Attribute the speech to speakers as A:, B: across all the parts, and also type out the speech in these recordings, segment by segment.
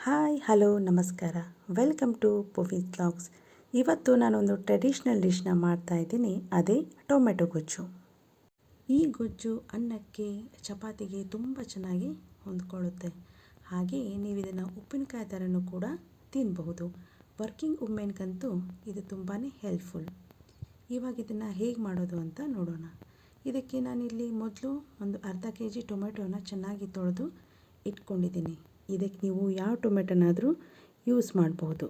A: Hi, hello, ನಮಸ್ಕಾರ. Welcome to Poovi blogs ಇವತ್ತು ನಾನೊಂದು ಟ್ರೆಡಿಷ್ನಲ್ ಡಿಶ್ನ ಮಾಡ್ತಾ ಇದ್ದೀನಿ. ಅದೇ ಟೊಮೆಟೊ ಗೊಜ್ಜು. ಈ ಗೊಜ್ಜು ಅನ್ನಕ್ಕೆ ಚಪಾತಿಗೆ ತುಂಬ ಚೆನ್ನಾಗಿ ಹೊಂದ್ಕೊಳ್ಳುತ್ತೆ. ಹಾಗೆಯೇ ನೀವು ಇದನ್ನು ಉಪ್ಪಿನಕಾಯಿ ಥರನೂ ಕೂಡ ತಿನ್ನಬಹುದು ವರ್ಕಿಂಗ್ ವುಮೆನ್ಗಂತೂ ಇದು ತುಂಬಾ ಹೆಲ್ಪ್ಫುಲ್. ಇವಾಗ ಇದನ್ನು ಹೇಗೆ ಮಾಡೋದು ಅಂತ ನೋಡೋಣ. ಇದಕ್ಕೆ ನಾನಿಲ್ಲಿ ಮೊದಲು ಒಂದು ಅರ್ಧ ಕೆ ಜಿ ಟೊಮೆಟೊನ ಚೆನ್ನಾಗಿ ತೊಳೆದು ಇಟ್ಕೊಂಡಿದ್ದೀನಿ. ಇದಕ್ಕೆ ನೀವು ಯಾವ ಟೊಮೆಟೊನಾದರೂ ಯೂಸ್ ಮಾಡಬಹುದು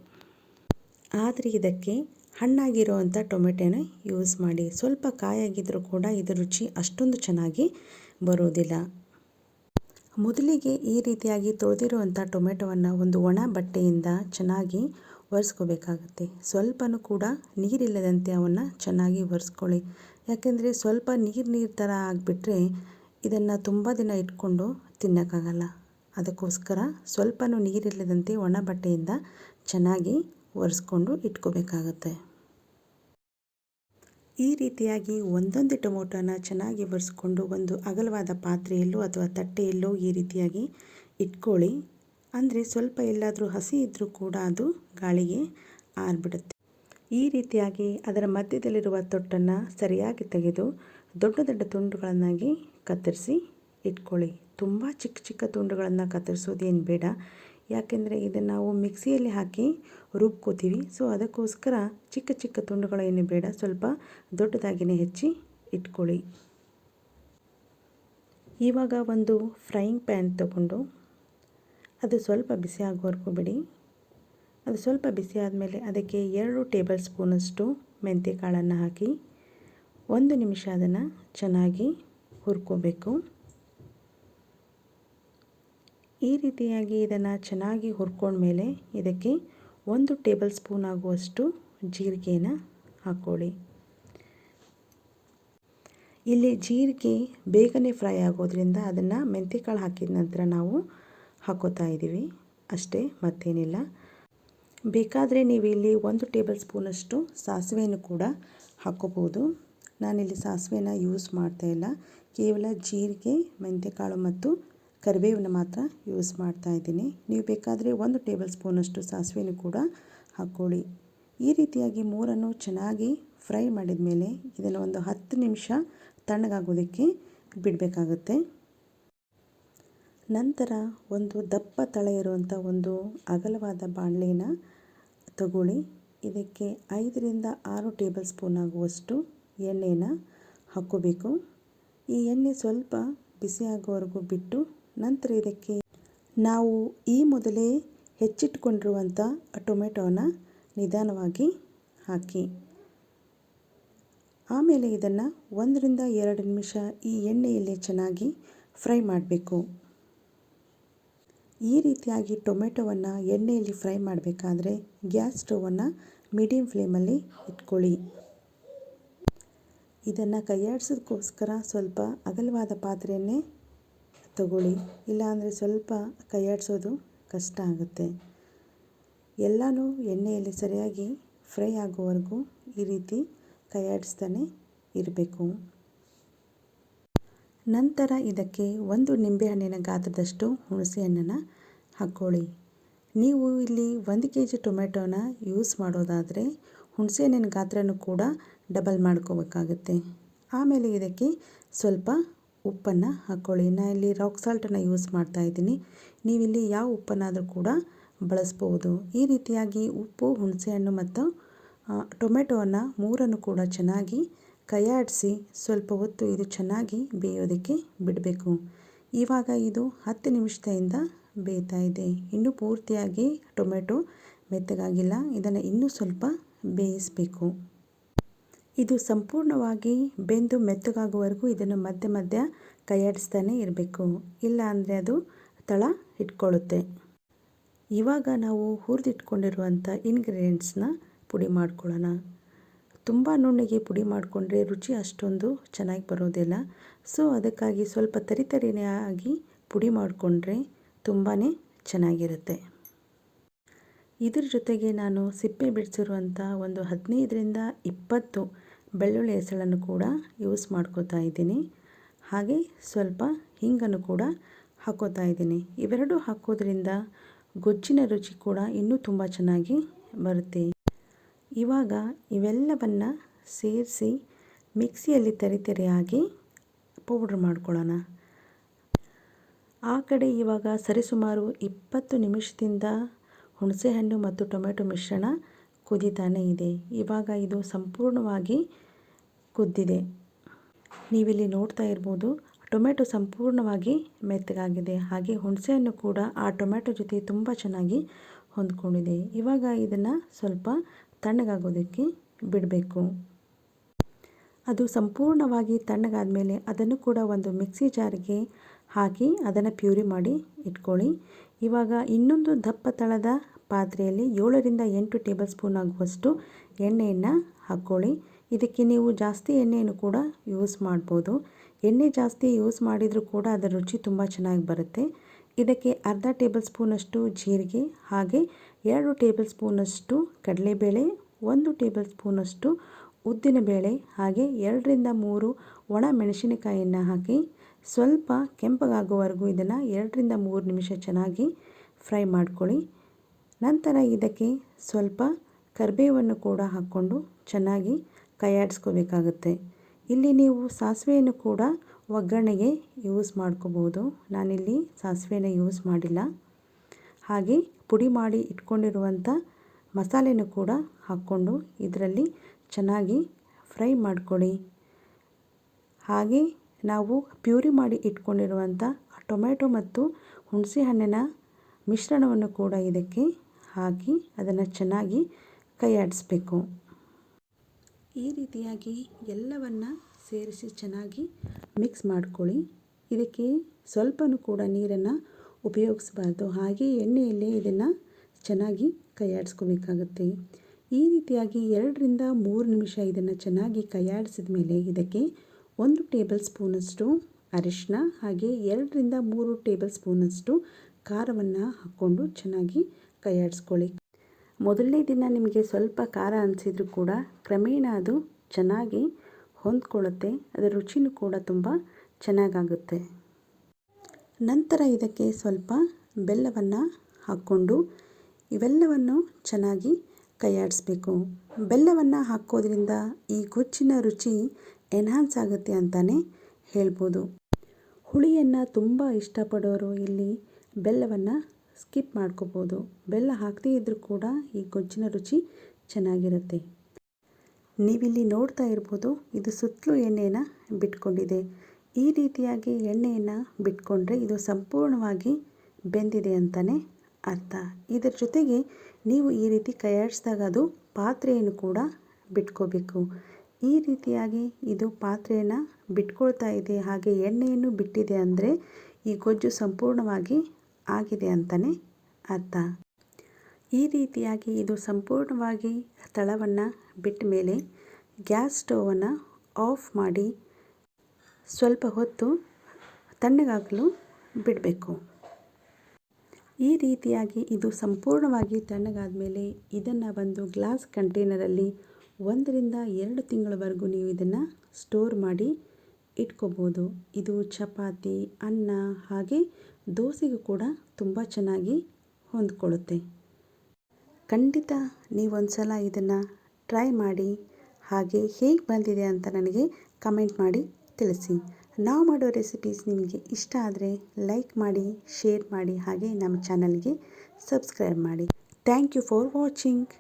A: ಆದರೆ ಇದಕ್ಕೆ ಹಣ್ಣಾಗಿರೋವಂಥ ಟೊಮೆಟೊನ ಯೂಸ್ ಮಾಡಿ. ಸ್ವಲ್ಪ ಕಾಯಾಗಿದ್ದರೂ ಕೂಡ ಇದರ ರುಚಿ ಅಷ್ಟೊಂದು ಚೆನ್ನಾಗಿ ಬರೋದಿಲ್ಲ. ಮೊದಲಿಗೆ ಈ ರೀತಿಯಾಗಿ ತೊಳೆದಿರುವಂಥ ಟೊಮೆಟೊವನ್ನು ಒಂದು ಒಣ ಬಟ್ಟೆಯಿಂದ ಚೆನ್ನಾಗಿ ಒರೆಸ್ಕೋಬೇಕಾಗುತ್ತೆ. ಸ್ವಲ್ಪನೂ ಕೂಡ ನೀರಿಲ್ಲದಂತೆ ಅವನ್ನು ಚೆನ್ನಾಗಿ ಒರೆಸ್ಕೊಳ್ಳಿ. ಯಾಕೆಂದರೆ ಸ್ವಲ್ಪ ನೀರು ನೀರು ಥರ ಆಗಿಬಿಟ್ರೆ ಇದನ್ನು ತುಂಬ ದಿನ ಇಟ್ಕೊಂಡು ತಿನ್ನೋಕ್ಕಾಗಲ್ಲ. ಅದಕ್ಕೋಸ್ಕರ ಸ್ವಲ್ಪನೂ ನೀರಿಲ್ಲದಂತೆ ಒಣ ಬಟ್ಟೆಯಿಂದ ಚೆನ್ನಾಗಿ ಒರೆಸ್ಕೊಂಡು ಇಟ್ಕೋಬೇಕಾಗತ್ತೆ. ಈ ರೀತಿಯಾಗಿ ಒಂದೊಂದು ಟೊಮೊಟೊನ ಚೆನ್ನಾಗಿ ಒರೆಸ್ಕೊಂಡು ಒಂದು ಅಗಲವಾದ ಪಾತ್ರೆಯಲ್ಲೋ ಅಥವಾ ತಟ್ಟೆಯಲ್ಲೋ ಈ ರೀತಿಯಾಗಿ ಇಟ್ಕೊಳ್ಳಿ. ಅಂದರೆ ಸ್ವಲ್ಪ ಎಲ್ಲಾದರೂ ಹಸಿ ಇದ್ದರೂ ಕೂಡ ಅದು ಗಾಳಿಗೆ ಆರಿಬಿಡುತ್ತೆ. ಈ ರೀತಿಯಾಗಿ ಅದರ ಮಧ್ಯದಲ್ಲಿರುವ ತೊಟ್ಟನ್ನು ಸರಿಯಾಗಿ ತೆಗೆದು ದೊಡ್ಡ ದೊಡ್ಡ ತುಂಡುಗಳನ್ನಾಗಿ ಕತ್ತರಿಸಿ ಇಟ್ಕೊಳ್ಳಿ. ತುಂಬ ಚಿಕ್ಕ ಚಿಕ್ಕ ತುಂಡುಗಳನ್ನು ಕತ್ತರಿಸೋದೇನು ಬೇಡ. ಯಾಕೆಂದರೆ ಇದನ್ನು ನಾವು ಮಿಕ್ಸಿಯಲ್ಲಿ ಹಾಕಿ ರುಬ್ಕೋತೀವಿ. ಸೊ, ಅದಕ್ಕೋಸ್ಕರ ಚಿಕ್ಕ ಚಿಕ್ಕ ತುಂಡುಗಳೇನು ಬೇಡ. ಸ್ವಲ್ಪ ದೊಡ್ಡದಾಗಿಯೇ ಹೆಚ್ಚಿ ಇಟ್ಕೊಳ್ಳಿ. ಇವಾಗ ಒಂದು ಫ್ರೈಯಿಂಗ್ ಪ್ಯಾನ್ ತಗೊಂಡು ಅದು ಸ್ವಲ್ಪ ಬಿಸಿ ಆಗೋವರೆಗೂ ಬಿಡಿ. ಅದು ಸ್ವಲ್ಪ ಬಿಸಿ ಆದಮೇಲೆ ಅದಕ್ಕೆ ಎರಡು ಟೇಬಲ್ ಸ್ಪೂನಷ್ಟು ಮೆಂತ್ಯ ಕಾಳನ್ನು ಹಾಕಿ ಒಂದು ನಿಮಿಷ ಅದನ್ನು ಚೆನ್ನಾಗಿ ಹುರ್ಕೋಬೇಕು. ಈ ರೀತಿಯಾಗಿ ಇದನ್ನು ಚೆನ್ನಾಗಿ ಹುರ್ಕೊಂಡ್ಮೇಲೆ ಇದಕ್ಕೆ ಒಂದು ಟೇಬಲ್ ಸ್ಪೂನ್ ಆಗುವಷ್ಟು ಜೀರಿಗೆನ ಹಾಕ್ಕೊಳ್ಳಿ. ಇಲ್ಲಿ ಜೀರಿಗೆ ಬೇಗನೆ ಫ್ರೈ ಆಗೋದ್ರಿಂದ ಅದನ್ನು ಮೆಂತ್ಯಕಾಳು ಹಾಕಿದ ನಂತರ ನಾವು ಹಾಕೋತಾ ಇದ್ದೀವಿ. ಅಷ್ಟೇ, ಮತ್ತೇನಿಲ್ಲ. ಬೇಕಾದರೆ ನೀವು ಇಲ್ಲಿ ಒಂದು ಟೇಬಲ್ ಸ್ಪೂನಷ್ಟು ಸಾಸಿವೆಯನ್ನು ಕೂಡ ಹಾಕೋಬೋದು ನಾನಿಲ್ಲಿ ಸಾಸಿವೆನ ಯೂಸ್ ಮಾಡ್ತಾ ಇಲ್ಲ. ಕೇವಲ ಜೀರಿಗೆ ಮೆಂತ್ಯಕಾಳು ಮತ್ತು ಕರಿಬೇವನ್ನ ಮಾತ್ರ ಯೂಸ್ ಮಾಡ್ತಾ ಇದ್ದೀನಿ. ನೀವು ಬೇಕಾದರೆ ಒಂದು ಟೇಬಲ್ ಸ್ಪೂನಷ್ಟು ಸಾಸಿವೆನೂ ಕೂಡ ಹಾಕ್ಕೊಳ್ಳಿ. ಈ ರೀತಿಯಾಗಿ ಮೂರನ್ನು ಚೆನ್ನಾಗಿ ಫ್ರೈ ಮಾಡಿದ ಮೇಲೆ ಇದನ್ನು ಒಂದು ಹತ್ತು ನಿಮಿಷ ತಣ್ಣಗಾಗೋದಕ್ಕೆ ಬಿಡಬೇಕಾಗುತ್ತೆ. ನಂತರ ಒಂದು ದಪ್ಪ ತಳ ಇರುವಂಥ ಒಂದು ಅಗಲವಾದ ಬಾಣಲೆನ ತಗೊಳ್ಳಿ. ಇದಕ್ಕೆ ಐದರಿಂದ ಆರು ಟೇಬಲ್ ಸ್ಪೂನ್ ಆಗುವಷ್ಟು ಎಣ್ಣೆನ ಹಾಕ್ಕೋಬೇಕು. ಈ ಎಣ್ಣೆ ಸ್ವಲ್ಪ ಬಿಸಿ ಆಗೋವರೆಗೂ ಬಿಟ್ಟು ನಂತರ ಇದಕ್ಕೆ ನಾವು ಈ ಮೊದಲೇ ಹೆಚ್ಚಿಟ್ಕೊಂಡಿರುವಂಥ ಟೊಮೆಟೊನ ನಿಧಾನವಾಗಿ ಹಾಕಿ. ಆಮೇಲೆ ಇದನ್ನು ಒಂದರಿಂದ ಎರಡು ನಿಮಿಷ ಈ ಎಣ್ಣೆಯಲ್ಲಿ ಚೆನ್ನಾಗಿ ಫ್ರೈ ಮಾಡಬೇಕು. ಈ ರೀತಿಯಾಗಿ ಟೊಮೆಟೊವನ್ನು ಎಣ್ಣೆಯಲ್ಲಿ ಫ್ರೈ ಮಾಡಬೇಕಾದ್ರೆ ಗ್ಯಾಸ್ ಸ್ಟವನ್ನು ಮೀಡಿಯಮ್ ಫ್ಲೇಮಲ್ಲಿ ಇಟ್ಕೊಳ್ಳಿ. ಇದನ್ನು ಕೈಯಾಡಿಸೋದಕ್ಕೋಸ್ಕರ ಸ್ವಲ್ಪ ಅಗಲವಾದ ಪಾತ್ರೆಯನ್ನೇ ತಗೊಳ್ಳಿ. ಇಲ್ಲಾಂದರೆ ಸ್ವಲ್ಪ ಕೈಯಾಡಿಸೋದು ಕಷ್ಟ ಆಗುತ್ತೆ. ಎಲ್ಲನೂ ಎಣ್ಣೆಯಲ್ಲಿ ಸರಿಯಾಗಿ ಫ್ರೈ ಆಗೋವರೆಗೂ ಈ ರೀತಿ ಕೈಯಾಡಿಸ್ತಾನೆ ಇರಬೇಕು. ನಂತರ ಇದಕ್ಕೆ ಒಂದು ನಿಂಬೆಹಣ್ಣಿನ ಗಾತ್ರದಷ್ಟು ಹುಣಸೆಹಣ್ಣನ್ನು ಹಾಕ್ಕೊಳ್ಳಿ. ನೀವು ಇಲ್ಲಿ ಒಂದು ಕೆ ಜಿ ಟೊಮೆಟೊನ ಯೂಸ್ ಮಾಡೋದಾದರೆ ಹುಣಸೆಹಣ್ಣಿನ ಗಾತ್ರನೂ ಕೂಡ ಡಬಲ್ ಮಾಡ್ಕೋಬೇಕಾಗುತ್ತೆ. ಆಮೇಲೆ ಇದಕ್ಕೆ ಸ್ವಲ್ಪ ಉಪ್ಪನ್ನು ಹಾಕ್ಕೊಳ್ಳಿ ನಾನು ಇಲ್ಲಿ ರಾಕ್ ಸಾಲ್ಟನ್ನು ಯೂಸ್ ಮಾಡ್ತಾ ಇದ್ದೀನಿ. ನೀವಿಲ್ಲಿ ಯಾವ ಉಪ್ಪನ್ನಾದರೂ ಕೂಡ ಬಳಸ್ಬೋದು. ಈ ರೀತಿಯಾಗಿ ಉಪ್ಪು, ಹುಣಸೆಹಣ್ಣು ಮತ್ತು ಟೊಮೆಟೊವನ್ನು ಮೂರನ್ನು ಕೂಡ ಚೆನ್ನಾಗಿ ಕೈಯಾಡಿಸಿ ಸ್ವಲ್ಪ ಹೊತ್ತು ಇದು ಚೆನ್ನಾಗಿ ಬೇಯೋದಕ್ಕೆ ಬಿಡಬೇಕು. ಇವಾಗ ಇದು ಹತ್ತು ನಿಮಿಷದಿಂದ ಬೇಯ್ತಾ ಇದೆ. ಇನ್ನೂ ಪೂರ್ತಿಯಾಗಿ ಟೊಮೆಟೊ ಮೆತ್ತಗಾಗಿಲ್ಲ. ಇದನ್ನು ಇನ್ನೂ ಸ್ವಲ್ಪ ಬೇಯಿಸಬೇಕು. ಇದು ಸಂಪೂರ್ಣವಾಗಿ ಬೆಂದು ಮೆತ್ತಗಾಗುವವರೆಗೂ ಇದನ್ನು ಮಧ್ಯ ಮಧ್ಯ ಕೈಯಾಡಿಸ್ತಾನೆ ಇರಬೇಕು. ಇಲ್ಲ ಅಂದರೆ ಅದು ತಳ ಇಟ್ಕೊಳ್ಳುತ್ತೆ ಇವಾಗ ನಾವು ಹುರಿದಿಟ್ಕೊಂಡಿರುವಂಥ ಇಂಗ್ರೀಡಿಯೆಂಟ್ಸ್ನ ಪುಡಿ ಮಾಡ್ಕೊಳ್ಳೋಣ. ತುಂಬ ನುಣ್ಣಗೆ ಪುಡಿ ಮಾಡಿಕೊಂಡ್ರೆ ರುಚಿ ಅಷ್ಟೊಂದು ಚೆನ್ನಾಗಿ ಬರೋದಿಲ್ಲ. ಸೊ ಅದಕ್ಕಾಗಿ ಸ್ವಲ್ಪ ತರಿ ತರಿನೇ ಆಗಿ ಪುಡಿ ಮಾಡಿಕೊಂಡ್ರೆ ತುಂಬಾ ಚೆನ್ನಾಗಿರುತ್ತೆ. ಇದ್ರ ಜೊತೆಗೆ ನಾನು ಸಿಪ್ಪೆ ಬಿಡಿಸಿರುವಂಥ ಒಂದು ಹದಿನೈದರಿಂದ ಇಪ್ಪತ್ತು ಬೆಳ್ಳುಳ್ಳಿ ಹೆಸಳನ್ನು ಕೂಡ ಯೂಸ್ ಮಾಡ್ಕೋತಾ ಇದ್ದೀನಿ. ಹಾಗೆ ಸ್ವಲ್ಪ ಹಿಂಗನ್ನು ಕೂಡ ಹಾಕೋತಾ ಇದ್ದೀನಿ. ಇವೆರಡು ಹಾಕೋದ್ರಿಂದ ಗೊಜ್ಜಿನ ರುಚಿ ಕೂಡ ಇನ್ನೂ ತುಂಬ ಚೆನ್ನಾಗಿ ಬರುತ್ತೆ. ಇವಾಗ ಇವೆಲ್ಲವನ್ನು ಸೇರಿಸಿ ಮಿಕ್ಸಿಯಲ್ಲಿ ತರಿತರಿಯಾಗಿ ಪೌಡ್ರ್ ಮಾಡ್ಕೊಳ್ಳೋಣ. ಆ ಕಡೆ ಇವಾಗ ಸರಿಸುಮಾರು ಇಪ್ಪತ್ತು ನಿಮಿಷದಿಂದ ಹುಣಸೆಹಣ್ಣು ಮತ್ತು ಟೊಮೆಟೊ ಮಿಶ್ರಣ ಕುದೀತಾನೇ ಇದೆ. ಇವಾಗ ಇದು ಸಂಪೂರ್ಣವಾಗಿ ಕುದ್ದಿದೆ. ನೀವಿಲ್ಲಿ ನೋಡ್ತಾ ಇರ್ಬೋದು ಟೊಮೆಟೊ ಸಂಪೂರ್ಣವಾಗಿ ಮೆತ್ತಗಾಗಿದೆ. ಹಾಗೆ ಹುಣಸೆಹಣ್ಣು ಕೂಡ ಆ ಟೊಮೆಟೊ ಜೊತೆ ತುಂಬ ಚೆನ್ನಾಗಿ ಹೊಂದ್ಕೊಂಡಿದೆ. ಇವಾಗ ಇದನ್ನು ಸ್ವಲ್ಪ ತಣ್ಣಗಾಗೋದಕ್ಕೆ ಬಿಡಬೇಕು. ಅದು ಸಂಪೂರ್ಣವಾಗಿ ತಣ್ಣಗಾದ ಮೇಲೆ ಅದನ್ನು ಕೂಡ ಒಂದು ಮಿಕ್ಸಿ ಜಾರಿಗೆ ಹಾಕಿ ಅದನ್ನು ಪ್ಯೂರಿ ಮಾಡಿ ಇಟ್ಕೊಳ್ಳಿ. ಇವಾಗ ಇನ್ನೊಂದು ದಪ್ಪ ತಳದ ಪಾತ್ರೆಯಲ್ಲಿ ಏಳರಿಂದ ಎಂಟು ಟೇಬಲ್ ಸ್ಪೂನ್ ಆಗುವಷ್ಟು ಎಣ್ಣೆಯನ್ನು ಹಾಕ್ಕೊಳ್ಳಿ. ಇದಕ್ಕೆ ನೀವು ಜಾಸ್ತಿ ಎಣ್ಣೆಯನ್ನು ಕೂಡ ಯೂಸ್ ಮಾಡ್ಬೋದು. ಎಣ್ಣೆ ಜಾಸ್ತಿ ಯೂಸ್ ಮಾಡಿದರೂ ಕೂಡ ಅದರ ರುಚಿ ತುಂಬ ಚೆನ್ನಾಗಿ ಬರುತ್ತೆ. ಇದಕ್ಕೆ ಅರ್ಧ ಟೇಬಲ್ ಸ್ಪೂನಷ್ಟು ಜೀರಿಗೆ, ಹಾಗೆ ಎರಡು ಟೇಬಲ್ ಸ್ಪೂನಷ್ಟು ಕಡಲೆಬೇಳೆ, ಒಂದು ಟೇಬಲ್ ಸ್ಪೂನಷ್ಟು ಉದ್ದಿನಬೇಳೆ ಹಾಗೆ ಎರಡರಿಂದ ಮೂರು ಒಣ ಮೆಣಸಿನಕಾಯಿಯನ್ನು ಹಾಕಿ ಸ್ವಲ್ಪ ಕೆಂಪಗಾಗುವವರೆಗೂ ಇದನ್ನು ಎರಡರಿಂದ ಮೂರು ನಿಮಿಷ ಚೆನ್ನಾಗಿ ಫ್ರೈ ಮಾಡ್ಕೊಳ್ಳಿ. ನಂತರ ಇದಕ್ಕೆ ಸ್ವಲ್ಪ ಕರಿಬೇವನ್ನು ಕೂಡ ಹಾಕ್ಕೊಂಡು ಚೆನ್ನಾಗಿ ಕೈಯಾಡಿಸ್ಕೋಬೇಕಾಗುತ್ತೆ. ಇಲ್ಲಿ ನೀವು ಸಾಸಿವೆಯನ್ನು ಕೂಡ ಒಗ್ಗರಣೆಗೆ ಯೂಸ್ ಮಾಡ್ಕೋಬೋದು ನಾನಿಲ್ಲಿ ಸಾಸಿವೆನ ಯೂಸ್ ಮಾಡಿಲ್ಲ. ಹಾಗೆ ಪುಡಿ ಮಾಡಿ ಇಟ್ಕೊಂಡಿರುವಂಥ ಮಸಾಲೆನೂ ಕೂಡ ಹಾಕ್ಕೊಂಡು ಇದರಲ್ಲಿ ಚೆನ್ನಾಗಿ ಫ್ರೈ ಮಾಡ್ಕೊಳ್ಳಿ. ಹಾಗೆ ನಾವು ಪ್ಯೂರಿ ಮಾಡಿ ಇಟ್ಕೊಂಡಿರುವಂಥ ಟೊಮೆಟೊ ಮತ್ತು ಹುಣಸೆ ಹಣ್ಣಿನ ಮಿಶ್ರಣವನ್ನು ಕೂಡ ಇದಕ್ಕೆ ಹಾಕಿ ಅದನ್ನು ಚೆನ್ನಾಗಿ ಕೈಯಾಡಿಸ್ಬೇಕು. ಈ ರೀತಿಯಾಗಿ ಎಲ್ಲವನ್ನು ಸೇರಿಸಿ ಚೆನ್ನಾಗಿ ಮಿಕ್ಸ್ ಮಾಡ್ಕೊಳ್ಳಿ. ಇದಕ್ಕೆ ಸ್ವಲ್ಪನೂ ಕೂಡ ನೀರನ್ನು ಉಪಯೋಗಿಸಬಾರ್ದು. ಹಾಗೆ ಎಣ್ಣೆಯಲ್ಲೇ ಇದನ್ನು ಚೆನ್ನಾಗಿ ಕೈಯಾಡಿಸ್ಕೋಬೇಕಾಗುತ್ತೆ. ಈ ರೀತಿಯಾಗಿ ಎರಡರಿಂದ ಮೂರು ನಿಮಿಷ ಇದನ್ನು ಚೆನ್ನಾಗಿ ಕೈಯಾಡಿಸಿದ ಮೇಲೆ ಇದಕ್ಕೆ ಒಂದು ಟೇಬಲ್ ಸ್ಪೂನಷ್ಟು ಅರಿಶಿನ ಹಾಗೆ ಎರಡರಿಂದ ಮೂರು ಟೇಬಲ್ ಸ್ಪೂನಷ್ಟು ಖಾರವನ್ನು ಹಾಕ್ಕೊಂಡು ಚೆನ್ನಾಗಿ ಕೈಯಾಡಿಸ್ಕೊಳ್ಳಿ. ಮೊದಲನೇ ದಿನ ನಿಮಗೆ ಸ್ವಲ್ಪ ಖಾರ ಅನಿಸಿದರೂ ಕೂಡ ಕ್ರಮೇಣ ಅದು ಚೆನ್ನಾಗಿ ಹೊಂದ್ಕೊಳ್ಳುತ್ತೆ. ಅದರ ರುಚಿನೂ ಕೂಡ ತುಂಬ ಚೆನ್ನಾಗಾಗುತ್ತೆ. ನಂತರ ಇದಕ್ಕೆ ಸ್ವಲ್ಪ ಬೆಲ್ಲವನ್ನು ಹಾಕ್ಕೊಂಡು ಇವೆಲ್ಲವನ್ನು ಚೆನ್ನಾಗಿ ಕೈಯಾಡಿಸ್ಬೇಕು. ಬೆಲ್ಲವನ್ನು ಹಾಕೋದ್ರಿಂದ ಈ ಗೊಜ್ಜಿನ ರುಚಿ ಎನ್ಹಾನ್ಸ್ ಆಗುತ್ತೆ ಅಂತಲೇ ಹೇಳ್ಬೋದು. ಹುಳಿಯನ್ನು ತುಂಬ ಇಷ್ಟಪಡೋರು ಇಲ್ಲಿ ಬೆಲ್ಲವನ್ನು ಸ್ಕಿಪ್ ಮಾಡ್ಕೋಬೋದು. ಬೆಲ್ಲ ಹಾಕದೇ ಇದ್ದರೂ ಕೂಡ ಈ ಗೊಜ್ಜಿನ ರುಚಿ ಚೆನ್ನಾಗಿರುತ್ತೆ. ನೀವಿಲ್ಲಿ ನೋಡ್ತಾ ಇರ್ಬೋದು, ಇದು ಸುತ್ತಲೂ ಎಣ್ಣೆಯನ್ನು ಬಿಟ್ಕೊಂಡಿದೆ. ಈ ರೀತಿಯಾಗಿ ಎಣ್ಣೆಯನ್ನು ಬಿಟ್ಕೊಂಡ್ರೆ ಇದು ಸಂಪೂರ್ಣವಾಗಿ ಬೆಂದಿದೆ ಅಂತಲೇ ಅರ್ಥ. ಇದರ ಜೊತೆಗೆ ನೀವು ಈ ರೀತಿ ಕೈಯಾಡಿಸಿದಾಗ ಅದು ಪಾತ್ರೆಯನ್ನು ಕೂಡ ಬಿಟ್ಕೋಬೇಕು. ಈ ರೀತಿಯಾಗಿ ಇದು ಪಾತ್ರೆಯನ್ನು ಬಿಟ್ಕೊಳ್ತಾ ಇದೆ, ಹಾಗೆ ಎಣ್ಣೆಯನ್ನು ಬಿಟ್ಟಿದೆ ಅಂದರೆ ಈ ಗೊಜ್ಜು ಸಂಪೂರ್ಣವಾಗಿ ಆಗಿದೆ ಅಂತಲೇ ಅರ್ಥ. ಈ ರೀತಿಯಾಗಿ ಇದು ಸಂಪೂರ್ಣವಾಗಿ ತಳವನ್ನು ಬಿಟ್ಟ ಮೇಲೆ ಗ್ಯಾಸ್ ಸ್ಟೋವನ್ನು ಆಫ್ ಮಾಡಿ ಸ್ವಲ್ಪ ಹೊತ್ತು ತಣ್ಣಗಾಗಲು ಬಿಡಬೇಕು. ಈ ರೀತಿಯಾಗಿ ಇದು ಸಂಪೂರ್ಣವಾಗಿ ತಣ್ಣಗಾದ ಮೇಲೆ ಇದನ್ನು ಒಂದು ಗ್ಲಾಸ್ ಕಂಟೈನರಲ್ಲಿ ಒಂದರಿಂದ ಎರಡು ತಿಂಗಳವರೆಗೂ ನೀವು ಇದನ್ನು ಸ್ಟೋರ್ ಮಾಡಿ ಇಟ್ಕೋಬೋದು. ಇದು ಚಪಾತಿ, ಅನ್ನ ಹಾಗೆ ದೋಸೆಗೂ ಕೂಡ ತುಂಬ ಚೆನ್ನಾಗಿ ಹೊಂದ್ಕೊಳ್ಳುತ್ತೆ. ಖಂಡಿತ ನೀವೊಂದು ಸಲ ಇದನ್ನು ಟ್ರೈ ಮಾಡಿ, ಹಾಗೆ ಹೇಗೆ ಬಂದಿದೆ ಅಂತ ನನಗೆ ಕಮೆಂಟ್ ಮಾಡಿ ತಿಳಿಸಿ. ನಾವು ಮಾಡೋ ರೆಸಿಪೀಸ್ ನಿಮಗೆ ಇಷ್ಟ ಆದರೆ ಲೈಕ್ ಮಾಡಿ, ಶೇರ್ ಮಾಡಿ, ಹಾಗೆ ನಮ್ಮ ಚಾನಲ್ಗೆ ಸಬ್ಸ್ಕ್ರೈಬ್ ಮಾಡಿ. Thank you for watching.